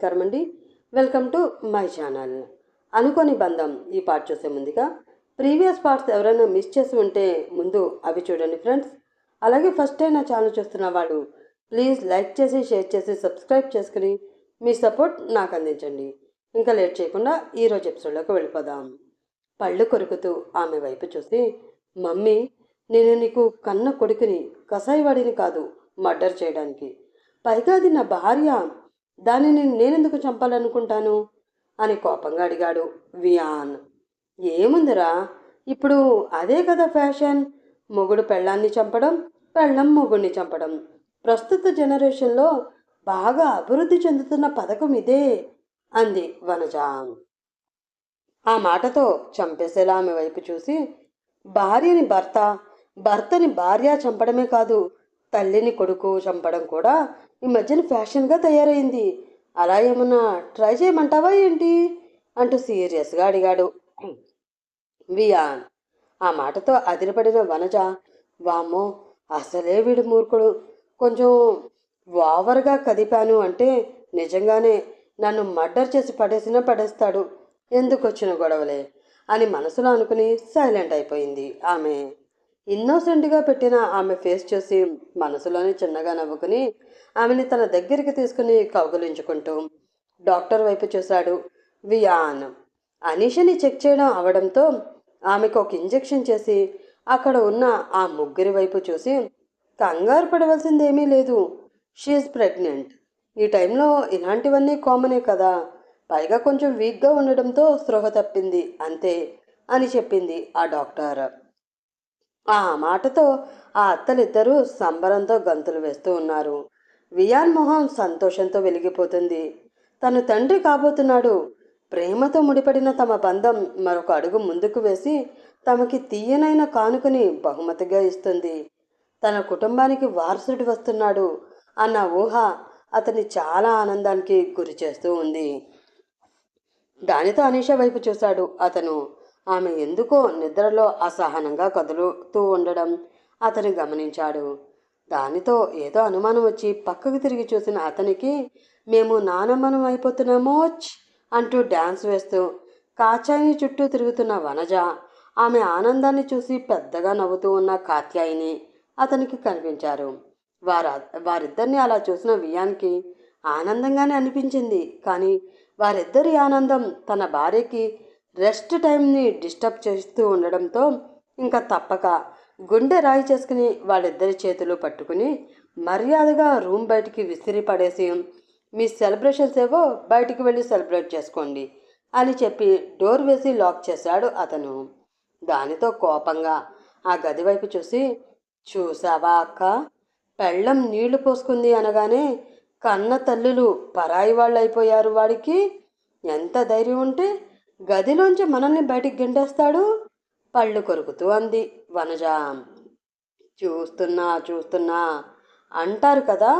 నమస్కారం అండి. Welcome to my channel అనుకోని బంధం ఈ పార్ట్ చూసే ముందుగా ప్రీవియస్ పార్ట్స్ ఎవరైనా మిస్ చేసి ఉంటే ముందు అవి చూడండి ఫ్రెండ్స్ అలాగే ఫస్ట్ టైం నా ఛానల్ చూస్తున్న వాళ్ళు ప్లీజ్ లైక్ చేసి షేర్ చేసి సబ్స్క్రైబ్ చేసుకుని మీ సపోర్ట్ నాకు అందించండి. ఇంకా లేట్ చేయకుండా ఈరోజు ఎపిసోడ్లోకి వెళ్ళిపోదాం. పళ్ళు కొరుకుతూ ఆమె వైపు చూసి మమ్మీ నేను నీకు కన్న కొడుకుని కసాయివాడిని కాదు మర్డర్ చేయడానికి. పైగా అది నా భార్య దానిని నేనెందుకు చంపాలనుకుంటాను? అని కోపంగా అడిగాడు వియాన్. ఏముందిరా? ఇప్పుడు అదే కదా ఫ్యాషన్. మొగుడు పెళ్ళాన్ని చంపడం పెళ్ళం మొగుడిని చంపడం. ప్రస్తుత జనరేషన్లో బాగా అభివృద్ధి చెందుతున్న పథకం ఇదే అంది వనజ. ఆ మాటతో చంపేసేలా ఆమె వైపు చూసి భార్యని భర్త భర్తని భార్య చంపడమే కాదు తల్లిని కొడుకు చంపడం కూడా ఈ మధ్యన ఫ్యాషన్గా తయారైంది. అలా ఏమన్నా ట్రై చేయమంటావా ఏంటి? అంటూ సీరియస్గా అడిగాడు. వియాన్. ఆ మాటతో అదిరిపడిన వనజ వామ్మో అసలే వీడు మూర్ఖుడు. కొంచెం ఓవర్గా కదిపాను అంటే నిజంగానే నన్ను మర్డర్ చేసి పడేసినా పడేస్తాడు. ఎందుకు వచ్చిన గొడవలే? అని మనసులో అనుకుని సైలెంట్ అయిపోయింది ఆమె. ఇన్నోసెంట్గా పెట్టిన ఆమె ఫేస్ చూసి మనసులోనే చిన్నగా నవ్వుకుని ఆమెని తన దగ్గరికి తీసుకుని కౌగులించుకుంటూ డాక్టర్ వైపు చూశాడు వియాన్. అనీషని చెక్ చేయడం అవడంతో ఆమెకు ఒక ఇంజెక్షన్ చేసి అక్కడ ఉన్న ఆ ముగ్గురి వైపు చూసి కంగారు పడవలసిందేమీ లేదు షీఈ్ ప్రెగ్నెంట్ ఈ టైంలో ఇలాంటివన్నీ కామనే కదా పైగా కొంచెం వీక్గా ఉండడంతో స్పృహ తప్పింది అంతే అని చెప్పింది ఆ డాక్టర్. ఆ మాటతో ఆ అత్తలిద్దరూ సంబరంతో గంతులు వేస్తూ ఉన్నారు. వియాన్ మొహం సంతోషంతో వెలిగిపోతుంది. తను తండ్రి కాబోతున్నాడు. ప్రేమతో ముడిపడిన తమ బంధం మరొక అడుగు ముందుకు వేసి తమకి తీయనైన కానుకని బహుమతిగా ఇస్తుంది. తన కుటుంబానికి వారసుడు వస్తున్నాడు అన్న ఊహ అతన్ని చాలా ఆనందానికి గురి చేస్తూ ఉంది. దానితో అనీష వైపు చూశాడు. అతను ఆమె ఎందుకో నిద్రలో అసహనంగా కదులుతూ ఉండడం అతను గమనించాడు. దానితో ఏదో అనుమానం వచ్చి పక్కకు తిరిగి చూసిన అతనికి మేము నానమ్మనం అయిపోతున్నామో అంటూ డ్యాన్స్ వేస్తూ కాచాయిని చుట్టూ తిరుగుతున్న వనజ ఆమె ఆనందాన్ని చూసి పెద్దగా నవ్వుతూ ఉన్న కాత్యాయిని అతనికి కనిపించారు. వారు వారిద్దరిని అలా చూసిన వియాన్కి ఆనందంగానే అనిపించింది. కానీ వారిద్దరి ఆనందం తన భార్యకి రెస్ట్ టైంని డిస్టర్బ్ చేస్తూ ఉండడంతో ఇంకా తప్పక గుండె రాయి చేసుకుని వాళ్ళిద్దరి చేతులు పట్టుకుని మర్యాదగా రూమ్ బయటికి విసిరి పడేసి మీ సెలబ్రేషన్స్ ఏవో బయటికి వెళ్ళి సెలబ్రేట్ చేసుకోండి అని చెప్పి డోర్ వేసి లాక్ చేశాడు అతను. దానితో కోపంగా ఆ గది వైపు చూసి చూసావా అక్క? పెళ్ళం నీళ్ళు పోసుకుంది అనగానే కన్న తల్లులు పరాయి వాళ్ళు అయిపోయారు వాడికి. ఎంత ధైర్యం ఉంటే గదిలోంచి మనల్ని బయటికి గెంటేస్తాడు? పళ్ళు కొరుకుతూ అంది. వనజ. చూస్తున్నా చూస్తున్నా. అంటారు కదా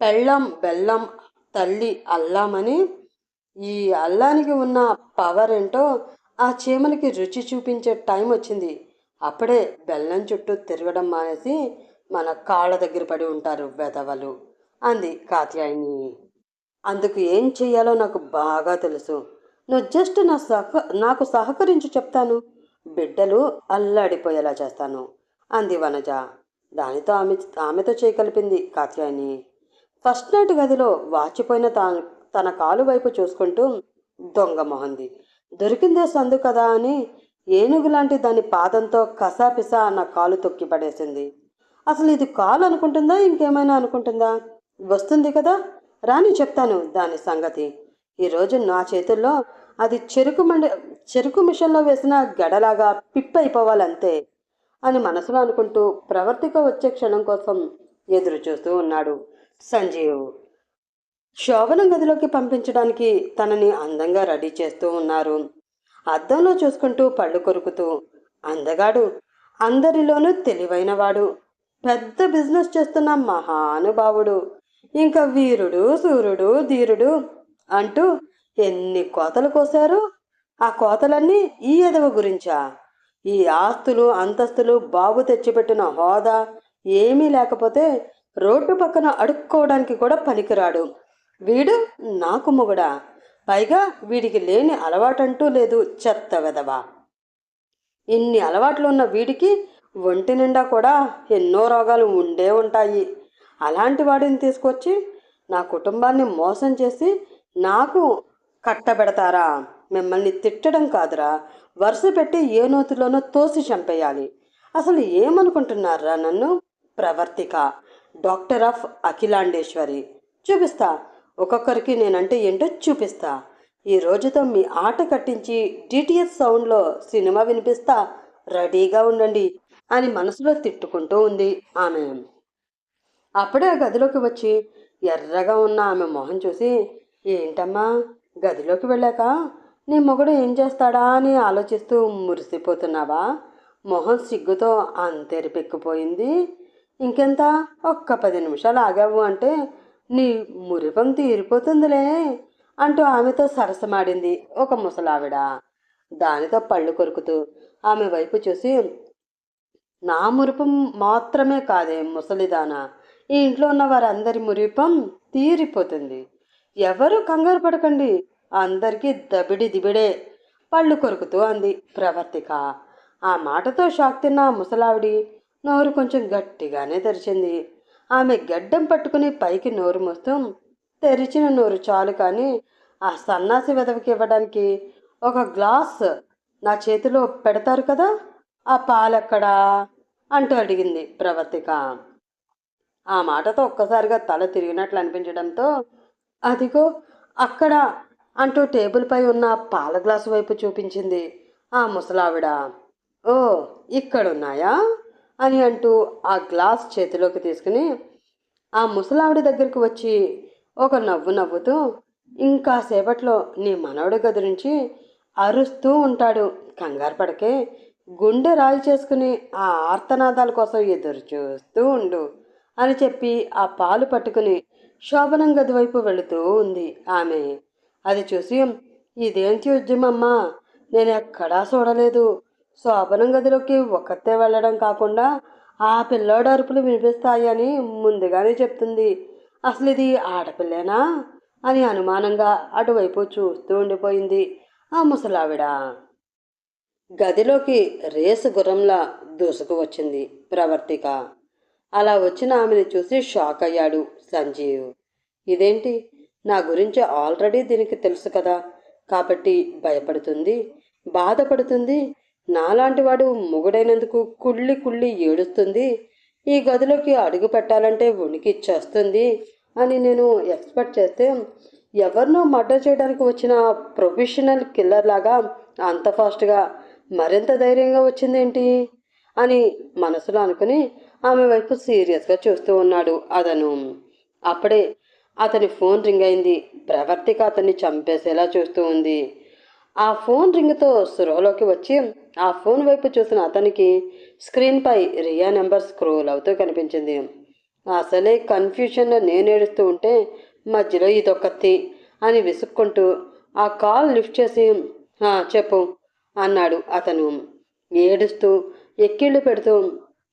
పెళ్ళం బెల్లం తల్లి అల్లామని ఈ అల్లానికి ఉన్న పవర్ ఏంటో ఆ చీమలకి రుచి చూపించే టైం వచ్చింది. అప్పుడే బెల్లం చుట్టూ తిరగడం మానేసి మన కాళ్ళ దగ్గర పడి ఉంటారు వెధవలు అంది కాత్యాయిని. అందుకు ఏం చెయ్యాలో నాకు బాగా తెలుసు. నువ్వు జస్ట్ నా సహ నాకు సహకరించి చెప్తాను. బిడ్డలు అల్లాడిపోయేలా చేస్తాను అంది వనజ. దానితో ఆమె ఆమెతో చేయగలిపింది కాత్యాయని. ఫస్ట్ నైట్ గదిలో వాచిపోయిన తాను తన కాలు వైపు చూసుకుంటూ దొంగ మొహంది. దొరికిందే సందు కదా అని ఏనుగు లాంటి దాని పాదంతో కసాపిసా నా కాలు తొక్కి పడేసింది. అసలు ఇది కాలు అనుకుంటుందా ఇంకేమైనా అనుకుంటుందా? వస్తుంది కదా రాని చెప్తాను దాని సంగతి. ఈరోజు నా చేతుల్లో అది చెరుకు మండ చెరుకు మిషన్లో వేసిన గడలాగా పిప్పైపోవాలంతే అని మనసులో అనుకుంటూ ప్రవర్తిక వచ్చే క్షణం కోసం ఎదురు చూస్తూ ఉన్నాడు సంజీవ్. శోభనం గదిలోకి పంపించడానికి తనని అందంగా రెడీ చేస్తూ ఉన్నారు. అద్దంలో చూసుకుంటూ పళ్ళు కొరుకుతూ అందగాడు అందరిలోనూ తెలివైనవాడు పెద్ద బిజినెస్ చేస్తున్న మహానుభావుడు ఇంకా వీరుడు సూర్యుడు ధీరుడు అంటూ ఎన్ని కోతలు కోసారు ఆ కోతలన్నీ ఈ ఎదవ గురించా? ఈ ఆస్తులు అంతస్తులు బాబు తెచ్చిపెట్టిన హోదా ఏమీ లేకపోతే రోడ్డు పక్కన అడుక్కోవడానికి కూడా పనికిరాడు. వీడు నాకు మొగుడా. పైగా వీడికి లేని అలవాటంటూ లేదు చెత్త వెదవా. ఇన్ని అలవాట్లు ఉన్న వీడికి ఒంటి నిండా కూడా ఎన్నో రోగాలు ఉండే ఉంటాయి. అలాంటి వాడిని తీసుకొచ్చి నా కుటుంబాన్ని మోసం చేసి నాకు కట్టబెడతారా? మిమ్మల్ని తిట్టడం కాదురా. వరుస పెట్టి ఏ నోతిలోనో తోసి చంపేయాలి. అసలు ఏమనుకుంటున్నారా నన్ను? ప్రవర్తిక డాక్టర్ ఆఫ్ అఖిలాండేశ్వరి. చూపిస్తా. ఒక్కొక్కరికి నేనంటే ఏంటో చూపిస్తా. ఈ రోజుతో మీ ఆట కట్టించి డిటిఎస్ సౌండ్లో సినిమా వినిపిస్తా. రెడీగా ఉండండి అని మనసులో తిట్టుకుంటూ ఉంది ఆమె. అప్పుడే ఆ గదిలోకి వచ్చి ఎర్రగా ఉన్న ఆమె మొహం చూసి ఏంటమ్మా? గదిలోకి వెళ్ళాక నీ మొగుడు ఏం చేస్తాడా అని ఆలోచిస్తూ మురిసిపోతున్నావా? మొహం సిగ్గుతో అంతెరిపెక్కిపోయింది. ఇంకెంత? ఒక్క పది నిమిషాలు ఆగావు అంటే నీ మురిపం తీరిపోతుందిలే అంటూ ఆమెతో సరసమాడింది ఒక ముసలావిడ. దానితో పళ్ళు కొరుకుతూ ఆమె వైపు చూసి నా మురిపం మాత్రమే కాదే ముసలిదానా. ఈ ఇంట్లో ఉన్న వారందరి మురిపం తీరిపోతుంది. ఎవరు కంగారు పడకండి. అందరికీ దబిడి దిబిడే పళ్ళు కొరుకుతూ అంది ప్రవర్తిక. ఆ మాటతో షాక్ తిన్న ముసలావిడి నోరు కొంచెం గట్టిగానే తెరిచింది. ఆమె గడ్డం పట్టుకుని పైకి నోరు మోస్తూ తెరిచిన నోరు చాలు కానీ ఆ సన్నాసి వెదవికి ఇవ్వడానికి ఒక గ్లాస్ నా చేతిలో పెడతారు కదా ఆ పాలెక్కడా? అంటూ అడిగింది ప్రవర్తిక. ఆ మాటతో ఒక్కసారిగా తల తిరిగినట్లు అనిపించడంతో అదిగో అక్కడ అంటూ టేబుల్పై ఉన్న పాల గ్లాసు వైపు చూపించింది ఆ ముసలావిడ. ఓ ఇక్కడున్నాయా? అని అంటూ ఆ గ్లాస్ చేతిలోకి తీసుకుని ఆ ముసలావిడ దగ్గరికి వచ్చి ఒక నవ్వు నవ్వుతూ ఇంకా సేపట్లో నీ మనవడి గది నుంచి అరుస్తూ ఉంటాడు కంగారు పడకే గుండె రాయి చేసుకుని ఆ ఆర్తనాదాల కోసం ఎదురు చూస్తూ ఉండు అని చెప్పి ఆ పాలు పట్టుకుని శోభనం గది వైపు వెళుతూ ఉంది ఆమె. అది చూసి ఇదేంటి ఉద్యమమ్మా? నేను ఎక్కడా చూడలేదు. శోభనం గదిలోకి ఒక్కతే వెళ్ళడం కాకుండా ఆ పిల్లోడు అరుపులు వినిపిస్తాయని ముందుగానే చెప్తుంది. అసలు ఇది ఆడపిల్లేనా అని అనుమానంగా అటువైపు చూస్తూ ఉండిపోయింది ఆ ముసలావిడ. గదిలోకి రేసు గుర్రంలా దూసుకు వచ్చింది ప్రవర్తిక. అలా వచ్చిన ఆమెను చూసి షాక్ అయ్యాడు సంజీవ్. ఇదేంటి? నా గురించి ఆల్రెడీ దీనికి తెలుసు కదా. కాబట్టి భయపడుతుంది. బాధపడుతుంది. నాలాంటి వాడు మొగుడైనందుకు కుళ్ళి కుళ్ళి ఏడుస్తుంది. ఈ గదిలోకి అడుగు పెట్టాలంటే ఉనికి చేస్తుంది అని నేను ఎక్స్పెక్ట్ చేస్తే ఎవరినో మర్డర్ చేయడానికి వచ్చిన ప్రొఫెషనల్ కిల్లర్ లాగా అంత ఫాస్ట్గా మరింత ధైర్యంగా వచ్చిందేంటి? అని మనసులో అనుకుని ఆమె వైపు సీరియస్గా చూస్తూ ఉన్నాడు అతను అప్పుడే అతని ఫోన్ రింగ్ అయింది. ప్రవర్తిక అతన్ని చంపేసేలా చూస్తూ ఉంది. ఆ ఫోన్ రింగ్తో స్రోలోకి వచ్చి ఆ ఫోన్ వైపు చూసిన అతనికి స్క్రీన్పై రియా నెంబర్ స్క్రోల్ అవుతూ కనిపించింది. అసలే కన్ఫ్యూషన్లో నేను ఏడుస్తూ ఉంటే మధ్యలో ఇదొక్కతి అని విసుక్కుంటూ ఆ కాల్ లిఫ్ట్ చేసి చెప్పు అన్నాడు అతను. ఏడుస్తూ ఎక్కిళ్ళు పెడుతూ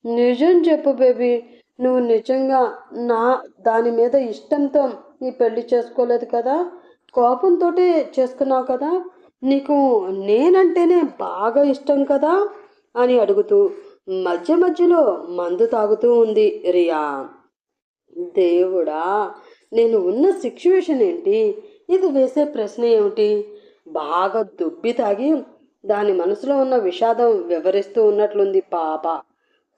నిజం చెప్పు బేబీ నువ్వు నిజంగా నా దాని మీద ఇష్టంతో ఈ పెళ్ళి చేసుకోలేదు కదా? కోపంతో చేసుకున్నావు కదా? నీకు నేనంటేనే బాగా ఇష్టం కదా? అని అడుగుతూ మధ్య మధ్యలో మందు తాగుతూ ఉంది రియా. దేవుడా నేను ఉన్న సిచ్యువేషన్ ఏంటి? ఇది వేసే ప్రశ్న ఏమిటి? బాగా దుబ్బి తాగి దాని మనసులో ఉన్న విషాదం వివరిస్తూ ఉన్నట్లుంది పాప.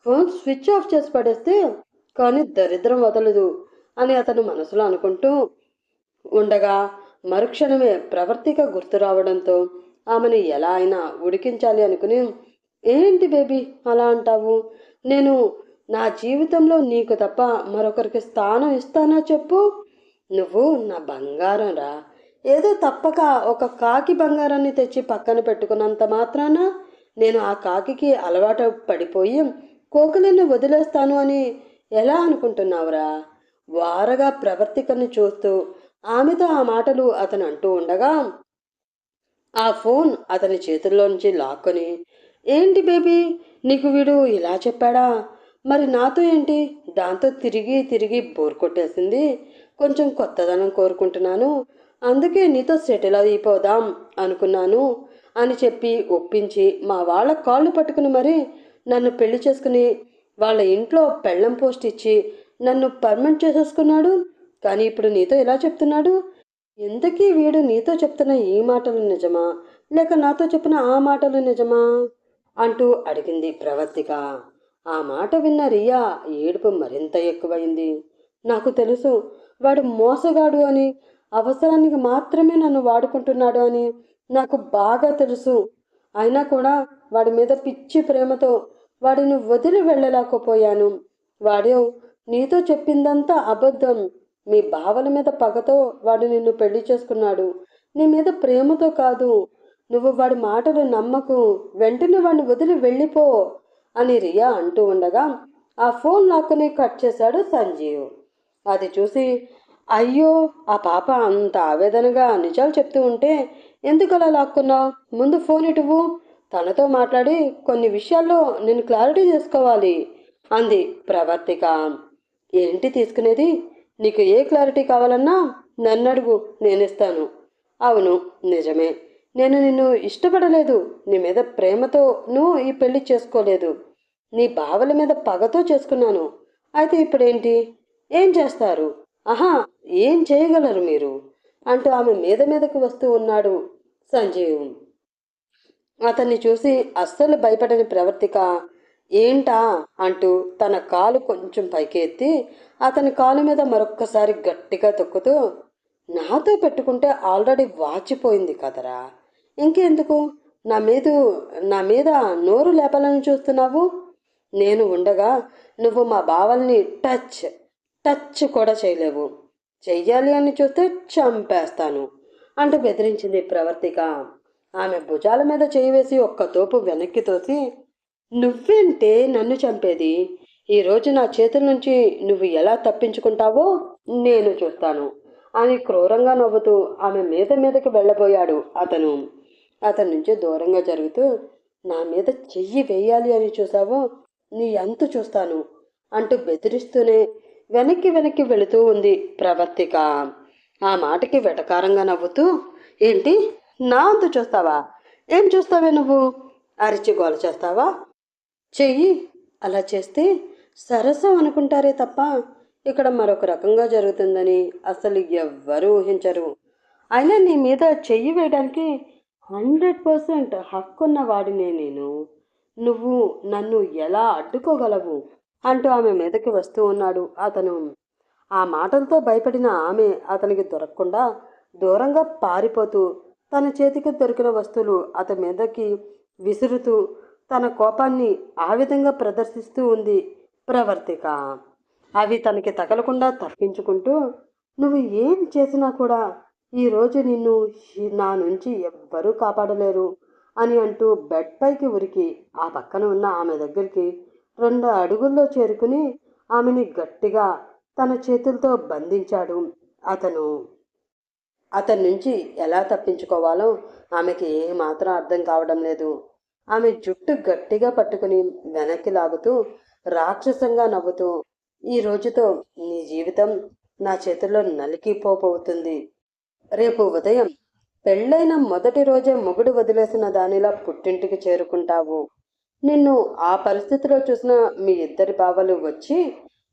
ఫోన్ స్విచ్ ఆఫ్ చేసి పడేస్తే కానీ దరిద్రం వదలదు అని అతను మనసులో అనుకుంటూ ఉండగా మరుక్షణమే ప్రవర్తిక గుర్తు రావడంతో ఆమెను ఎలా అయినా ఉడికించాలి అనుకుని ఏంటి బేబీ అలా అంటావు? నేను నా జీవితంలో నీకు తప్ప మరొకరికి స్థానం ఇస్తానా చెప్పు? నువ్వు నా బంగారం రా. ఏదో తప్పక ఒక కాకి బంగారాన్ని తెచ్చి పక్కన పెట్టుకున్నంత మాత్రాన నేను ఆ కాకికి అలవాటు పడిపోయి కోకిలిని వదిలేస్తాను అని ఎలా అనుకుంటున్నావురా? వారగా ప్రవర్తికను చూస్తూ ఆమెతో ఆ మాటలు అతను అంటూ ఉండగా ఆ ఫోన్ అతని చేతుల్లో నుంచి లాక్కొని ఏంటి బేబీ నీకు వీడు ఇలా చెప్పాడా? మరి నాతో ఏంటి? దాంతో తిరిగి తిరిగి బోర్ కొట్టేసింది. కొంచెం కొత్తదనం కోరుకుంటున్నాను. అందుకే నీతో సెటిల్ అయిపోదాం అనుకున్నాను అని చెప్పి ఒప్పించి మా వాళ్ళ కాళ్ళు పట్టుకుని మరి నన్ను పెళ్ళి చేసుకుని వాళ్ళ ఇంట్లో పెళ్ళం పోస్ట్ ఇచ్చి నన్ను పర్మనెంట్ చేసేసుకున్నాడు. కానీ ఇప్పుడు నీతో ఎలా చెప్తున్నాడు? ఎందుకీ వీడు నీతో చెప్తున్న ఈ మాటలు నిజమా? లేక నాతో చెప్పిన ఆ మాటలు నిజమా? అంటూ అడిగింది ప్రవర్తిక. ఆ మాట విన్న రియా ఏడుపు మరింత ఎక్కువైంది. నాకు తెలుసు వాడు మోసగాడు అని అవసరానికి మాత్రమే నన్ను వాడుకుంటున్నాడు అని నాకు బాగా తెలుసు. అయినా కూడా వాడి మీద పిచ్చి ప్రేమతో వాడిని వదిలి వెళ్ళలేకపోయాను. వాడు నీతో చెప్పిందంతా అబద్ధం. మీ బావల మీద పగతో వాడు నిన్ను పెళ్ళి చేసుకున్నాడు. నీ మీద ప్రేమతో కాదు. నువ్వు వాడి మాటలు నమ్మకు. వెంటనే వాడిని వదిలి వెళ్ళిపో అని రియా అంటూ ఉండగా ఆ ఫోన్ లాక్కుని కట్ చేశాడు సంజీవ్. అది చూసి అయ్యో ఆ పాప అంత ఆవేదనగా నిజాలు చెప్తూ ఉంటే ఎందుకు అలా లాక్కున్నావు? ముందు ఫోన్ ఇటువు. తనతో మాట్లాడి కొన్ని విషయాల్లో నేను క్లారిటీ చేసుకోవాలి అంది ప్రవర్తిక. ఏంటి తీసుకునేది? నీకు ఏ క్లారిటీ కావాలన్నా నన్ను అడుగు నేను ఇస్తాను అవును నిజమే. నేను నిన్ను ఇష్టపడలేదు. నీ మీద ప్రేమతో నువ్వు ఈ పెళ్ళి చేసుకోలేదు. నీ బావల మీద పగతో చేసుకున్నాను. అయితే ఇప్పుడేంటి? ఏం చేస్తారు? ఆహా ఏం చేయగలరు మీరు? అంటూ ఆమె మీద మీదకు వస్తూ ఉన్నాడు సంజీవ్. అతన్ని చూసి అస్సలు భయపడని ప్రవర్తిక ఏంటా? అంటూ తన కాలు కొంచెం పైకి ఎత్తి అతని కాలు మీద మరొక్కసారి గట్టిగా తొక్కుతూ నాతో పెట్టుకుంటే ఆల్రెడీ వాచిపోయింది కదరా. ఇంకెందుకు? నా మీద నా మీద నోరు లేపాలని చూస్తున్నావు? నేను ఉండగా నువ్వు మా బావల్ని టచ్ టచ్ కూడా చేయలేవు. చెయ్యాలి అని చూస్తే చంపేస్తాను అంటూ బెదిరించింది ప్రవర్తిక. ఆమె భుజాల మీద చేయివేసి ఒక్క తోపు వెనక్కి తోసి నువ్వేంటే నన్ను చంపేది? ఈరోజు నా చేతుల నుంచి నువ్వు ఎలా తప్పించుకుంటావో నేను చూస్తాను. అని క్రూరంగా నవ్వుతూ ఆమె మీద మీదకి వెళ్ళబోయాడు అతను. అతని నుంచి దూరంగా జరుగుతూ నా మీద చెయ్యి వేయాలి అని చూసావో నీ అంతు చూస్తాను అంటూ బెదిరిస్తూనే వెనక్కి వెనక్కి వెళుతూ ఉంది ప్రవర్తిక. ఆ మాటకి వెటకారంగా నవ్వుతూ ఏంటి? నా అంతు చూస్తావా? ఏం చూస్తావే నువ్వు? అరిచి గోల చేస్తావా? చెయ్యి. అలా చేస్తే సరసం అనుకుంటారే తప్ప ఇక్కడ మరొక రకంగా జరుగుతుందని అసలు ఎవ్వరూ ఊహించరు. అయినా నీ మీద చెయ్యి వేయడానికి హండ్రెడ్ పర్సెంట్ హక్కున్న వాడినే నేను. నువ్వు నన్ను ఎలా అడ్డుకోగలవు? అంటూ ఆమె మీదకి వస్తూ ఉన్నాడు అతను. ఆ మాటలతో భయపడిన ఆమె అతనికి దొరకకుండా దూరంగా పారిపోతూ తన చేతికి దొరికిన వస్తువులు అతని మీదకి విసురుతూ తన కోపాన్ని ఆ విధంగా ప్రదర్శిస్తూ ఉంది ప్రవర్తిక. అవి తనకి తగలకుండా తప్పించుకుంటూ నువ్వు ఏం చేసినా కూడా ఈరోజు నిన్ను నా నుంచి ఎవ్వరూ కాపాడలేరు అని అంటూ బెడ్ పైకి ఉరికి ఆ పక్కన ఉన్న ఆమె దగ్గరికి రెండు అడుగుల్లో చేరుకుని ఆమెని గట్టిగా తన చేతులతో బంధించాడు అతను. అతని నుంచి ఎలా తప్పించుకోవాలో ఆమెకి ఏమాత్రం అర్థం కావడం లేదు. ఆమె జుట్టు గట్టిగా పట్టుకుని వెనక్కి లాగుతూ రాక్షసంగా నవ్వుతూ ఈ రోజుతో నీ జీవితం నా చేతుల్లో నలికిపోబోతుంది రేపు ఉదయం పెళ్ళైన మొదటి రోజే మొగుడు వదిలేసిన దానిలా పుట్టింటికి చేరుకుంటావు. నిన్ను ఆ పరిస్థితిలో చూసిన మీ ఇద్దరి బావలు వచ్చి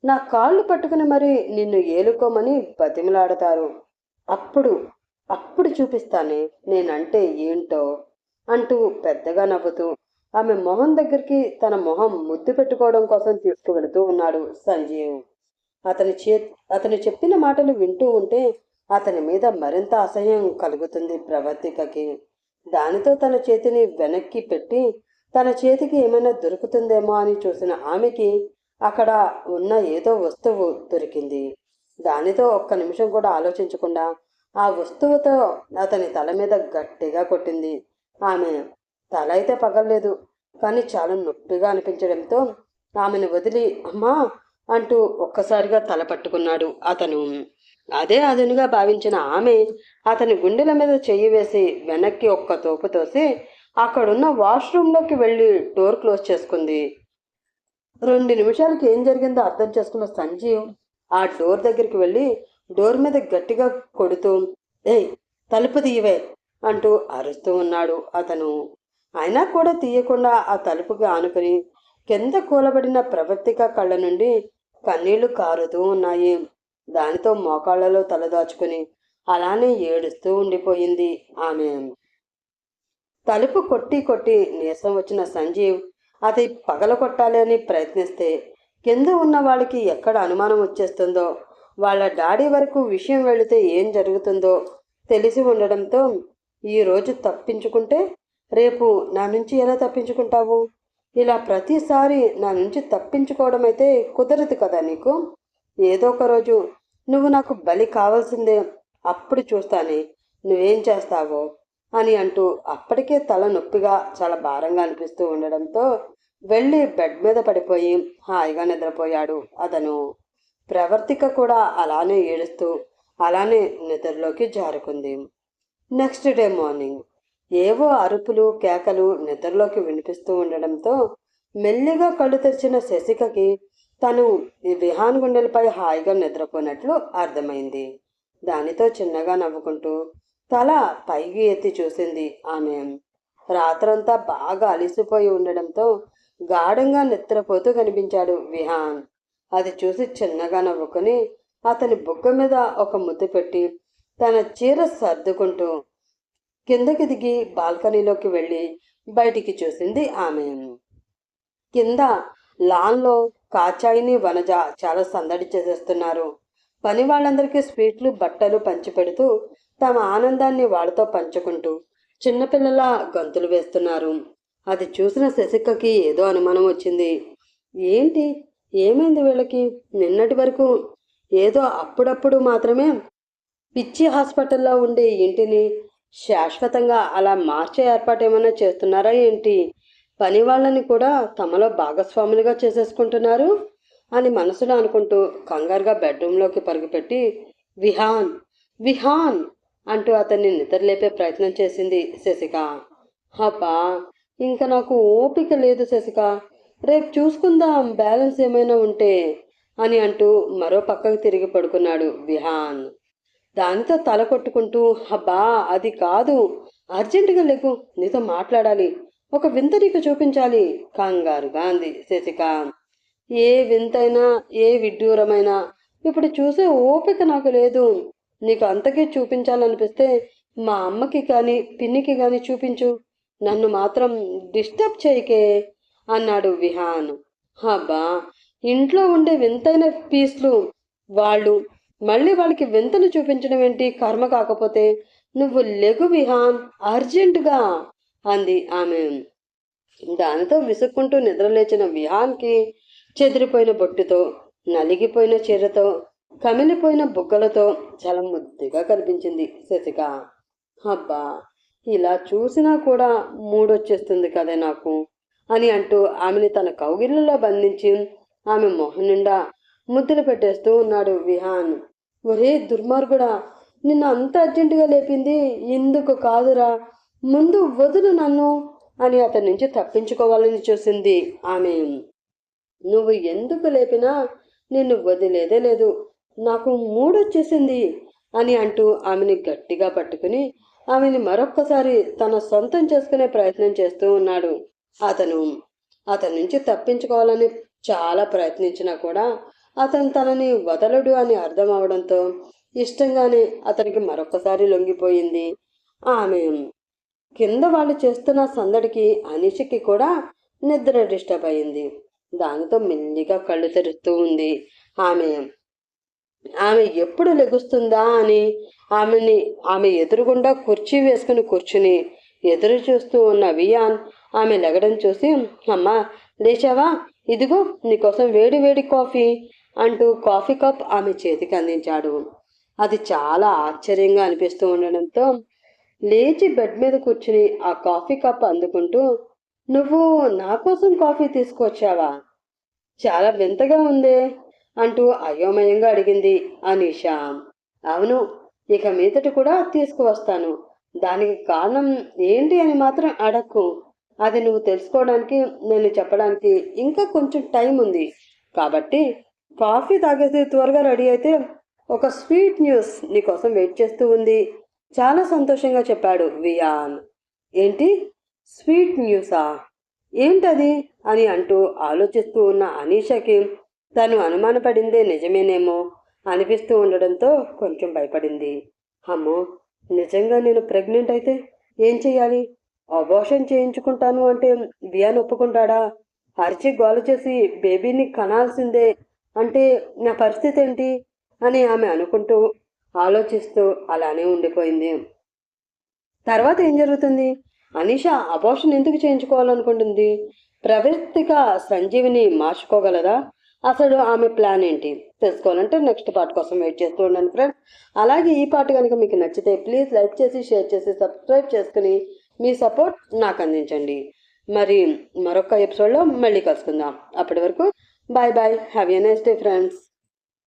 నా కాళ్ళు పట్టుకుని మరి నిన్ను ఏలుకోమని బతిమలాడతారు. అప్పుడు అప్పుడు చూపిస్తానే నేనంటే ఏంటో అంటూ పెద్దగా నవ్వుతూ ఆమె మొహం దగ్గరికి తన మొహం ముద్దు పెట్టుకోవడం కోసం తీసుకువెళుతూ ఉన్నాడు సంజీవ్. అతని చే అతను చెప్పిన మాటలు వింటూ ఉంటే అతని మీద మరింత అసహ్యం కలుగుతుంది ప్రవర్తికకి. దానితో తన చేతిని వెనక్కి పెట్టి తన చేతికి ఏమైనా దొరుకుతుందేమో అని చూసిన ఆమెకి అక్కడ ఉన్న ఏదో వస్తువు దొరికింది. దానితో ఒక్క నిమిషం కూడా ఆలోచించకుండా ఆ వస్తువుతో అతని తల మీద గట్టిగా కొట్టింది. ఆమె తల అయితే పగలలేదు కానీ చాలా నొప్పిగా అనిపించడంతో ఆమెను వదిలి అమ్మా అంటూ ఒక్కసారిగా తల పట్టుకున్నాడు అతను. అదే అదునుగా భావించిన ఆమె అతని గుండెల మీద చెయ్యి వేసి వెనక్కి ఒక్క తోపు తోసి అక్కడున్న వాష్రూమ్లోకి వెళ్ళి డోర్ క్లోజ్ చేసుకుంది. రెండు నిమిషాలకి ఏం జరిగిందో అర్థం చేసుకున్న సంజీవ్ ఆ డోర్ దగ్గరికి వెళ్ళి డోర్ మీద గట్టిగా కొడుతూ ఏయ్ తలుపు తీయవే అంటూ అరుస్తూ ఉన్నాడు అతను. అయినా కూడా తీయకుండా ఆ తలుపుకి ఆనుకుని కింద కూలబడిన ప్రవర్తిక కళ్ళ నుండి కన్నీళ్ళు కారుతూ ఉన్నాయి. దానితో మోకాళ్ళలో తలదాచుకుని అలానే ఏడుస్తూ ఉండిపోయింది ఆమె. తలుపు కొట్టి కొట్టి నీరసం వచ్చిన సంజీవ్ అది పగల కొట్టాలి అని ప్రయత్నిస్తే కింద ఉన్న వాళ్ళకి ఎక్కడ అనుమానం వచ్చేస్తుందో వాళ్ళ డాడీ వరకు విషయం వెళితే ఏం జరుగుతుందో తెలిసి ఉండడంతో ఈరోజు తప్పించుకుంటే రేపు నా నుంచి ఎలా తప్పించుకుంటావు? ఇలా ప్రతిసారి నా నుంచి తప్పించుకోవడం అయితే కుదరదు కదా నీకు? ఏదో ఒక రోజు నువ్వు నాకు బలి కావాల్సిందే అప్పుడు చూస్తాను నువ్వేం చేస్తావో అని అంటూ అప్పటికే తల నొప్పిగా చాలా భారంగా అనిపిస్తూ ఉండడంతో వెళ్ళి బెడ్ మీద పడిపోయి హాయిగా నిద్రపోయాడు అతను. ప్రవర్తిక కూడా అలానే ఏడుస్తూ అలానే నిద్రలోకి జారుకుంది. Next day morning. ఏవో అరుపులు కేకలు నిద్రలోకి వినిపిస్తూ ఉండడంతో మెల్లిగా కళ్ళు తెరిచిన శశికకి తను ఈ విహాన్ గుండెలపై హాయిగా నిద్రపోయినట్లు అర్థమైంది. దానితో చిన్నగా నవ్వుకుంటూ తల పైకి ఎత్తి చూసింది ఆమె. రాత్రంతా బాగా అలిసిపోయి ఉండడంతో గాఢంగా నిద్రపోతూ కనిపించాడు విహాన్. అది చూసి చిన్నగా నవ్వుకొని అతని బుగ్గ మీద ఒక ముద్దు పెట్టి తన చీర సర్దుకుంటూ కిందకి దిగి బాల్కనీలోకి వెళ్ళి బయటికి చూసింది ఆమె. కింద లాన్లో కాచాయిని వనజ చాలా సందడి చేసేస్తున్నారు. పని వాళ్ళందరికీ స్వీట్లు బట్టలు పంచిపెడుతూ తమ ఆనందాన్ని వాళ్ళతో పంచుకుంటూ చిన్నపిల్లల గంతులు వేస్తున్నారు. అది చూసిన శశికకి ఏదో అనుమానం వచ్చింది. ఏంటి? ఏమైంది వీళ్ళకి? నిన్నటి వరకు ఏదో అప్పుడప్పుడు మాత్రమే పిచ్చి హాస్పిటల్లో ఉండే ఇంటిని శాశ్వతంగా అలా మార్చే ఏర్పాటు ఏమైనా చేస్తున్నారా ఏంటి? పని వాళ్ళని కూడా తమలో భాగస్వాములుగా చేసేసుకుంటున్నారు అని మనసులో అనుకుంటూ కంగారుగా బెడ్రూమ్లోకి పరుగుపెట్టి విహాన్ విహాన్ అంటూ అతన్ని నిద్రలేపే ప్రయత్నం చేసింది శశిక. అబ్బా! ఇంకా నాకు ఓపిక లేదు శశిక. రేపు చూసుకుందాం బ్యాలెన్స్ ఏమైనా ఉంటే అని అంటూ మరో పక్కకు తిరిగి పడుకున్నాడు విహాన్. దానితో తల కొట్టుకుంటూ అబ్బా అది కాదు. అర్జెంటుగా లేకు నీతో మాట్లాడాలి. ఒక వింత నీకు చూపించాలి. కంగారుగా అంది శశిక. ఏ వింతైనా ఏ విడ్డూరమైనా ఇప్పుడు చూసే ఓపిక నాకు లేదు. నీకు అంతకే చూపించాలనిపిస్తే మా అమ్మకి కానీ పిన్నికి కానీ చూపించు. నన్ను మాత్రం డిస్టర్బ్ చేయకే అన్నాడు విహాన్. అబ్బా ఇంట్లో ఉండే వింతైన పీస్లు వాళ్ళు మళ్ళీ వాళ్ళకి వింతను చూపించడం ఏంటి? కర్మ కాకపోతే నువ్వు లెగు విహాన్ అర్జెంటుగా అంది ఆమె. దానితో విసుక్కుంటూ నిద్రలేచిన విహాన్కి చెదిరిపోయిన బొట్టుతో నలిగిపోయిన చీరతో కమిలిపోయిన బుగ్గలతో చాలా ముద్దుగా కనిపించింది శశిక. అబ్బా ఇలా చూసినా కూడా మూడొచ్చేస్తుంది కదే నాకు అని అంటూ ఆమెని తన కౌగిళ్ళలో బంధించి ఆమె మొహం నిండా ముద్దులు పెట్టేస్తూ ఉన్నాడు విహాన్. ఒరే దుర్మార్గుడా నిన్ను అంత అర్జెంటుగా లేపింది ఇందుకు కాదురా? ముందు వదులు నన్ను అని అతని నుంచి తప్పించుకోవాలని చూసింది ఆమె. నువ్వు ఎందుకు లేపినా నిన్ను వదిలేదే లేదు నాకు మూడొచ్చేసింది అని అంటూ ఆమెని గట్టిగా పట్టుకుని ఆమెని మరొక్కసారి తన సొంతం చేసుకునే ప్రయత్నం చేస్తూ ఉన్నాడు. అతను అతని నుంచి తప్పించుకోవాలని చాలా ప్రయత్నించినా కూడా అతను తనని వదలడు అని అర్థం అవడంతో ఇష్టంగానే అతనికి మరొకసారి లొంగిపోయింది. ఆమె కింద వాళ్ళు చేస్తున్న సందడికి అనిషకి కూడా నిద్ర డిస్టర్బ్ అయింది. దానితో మెల్లిగా కళ్ళు తెరుస్తూ ఉంది. ఆమె ఆమె ఎప్పుడు లెగుస్తుందా అని ఆమెని ఆమె ఎదురుగుండా కుర్చీ వేసుకుని కూర్చుని ఎదురు చూస్తూ ఉన్న వియాన్ ఆమె లెగడం చూసి అమ్మా లేచావా? ఇదిగో నీకోసం వేడి వేడి కాఫీ అంటూ కాఫీ కప్ ఆమె చేతికి అందించాడు. అది చాలా ఆశ్చర్యంగా అనిపిస్తూ ఉండడంతో లేచి బెడ్ మీద కూర్చుని ఆ కాఫీ కప్ అందుకుంటూ నువ్వు నా కోసం కాఫీ తీసుకొచ్చావా? చాలా వింతగా ఉందే అంటూ అయోమయంగా అడిగింది అనీషా. అవును ఇక మీదటి కూడా తీసుకువస్తాను. దానికి కారణం ఏంటి అని మాత్రం అడక్కు. అది నువ్వు తెలుసుకోవడానికి నేను చెప్పడానికి ఇంకా కొంచెం టైం ఉంది. కాబట్టి కాఫీ తాగేసి త్వరగా రెడీ అయితే ఒక స్వీట్ న్యూస్ నీకోసం వెయిట్ చేస్తూ ఉంది. చాలా సంతోషంగా చెప్పాడు వియాన్. ఏంటి? స్వీట్ న్యూసా? ఏంటది? అని అంటూ ఆలోచిస్తూ ఉన్న అనీషకి తను అనుమానపడిందే నిజమేనేమో. అనిపిస్తూ ఉండడంతో కొంచెం భయపడింది. అమ్మో నిజంగా నేను ప్రెగ్నెంట్ అయితే ఏం చేయాలి అబార్షన్ చేయించుకుంటాను అంటే బియాన్ ఒప్పుకుంటాడా? అరిచి గోల చేసి బేబీని కనాల్సిందే అంటే నా పరిస్థితి ఏంటి? అని ఆమె అనుకుంటూ ఆలోచిస్తూ అలానే ఉండిపోయింది. తర్వాత ఏం జరుగుతుంది? అనీష అబార్షన్ ఎందుకు చేయించుకోవాలనుకుంటుంది? ప్రవృత్తిగా సంజీవిని మార్చుకోగలదా? అసలు ఆమె ప్లాన్ ఏంటి? తెలుసుకోవాలంటే నెక్స్ట్ పార్ట్ కోసం వెయిట్ చేస్తూ ఉండండి ఫ్రెండ్స్. అలాగే ఈ పార్ట్ కనుక మీకు నచ్చితే ప్లీజ్ లైక్ చేసి షేర్ చేసి సబ్స్క్రైబ్ చేసుకుని మీ సపోర్ట్ నాకు అందించండి. మరి మరొక ఎపిసోడ్లో మళ్ళీ కలుసుకుందాం. అప్పటి వరకు bye bye have a nice day friends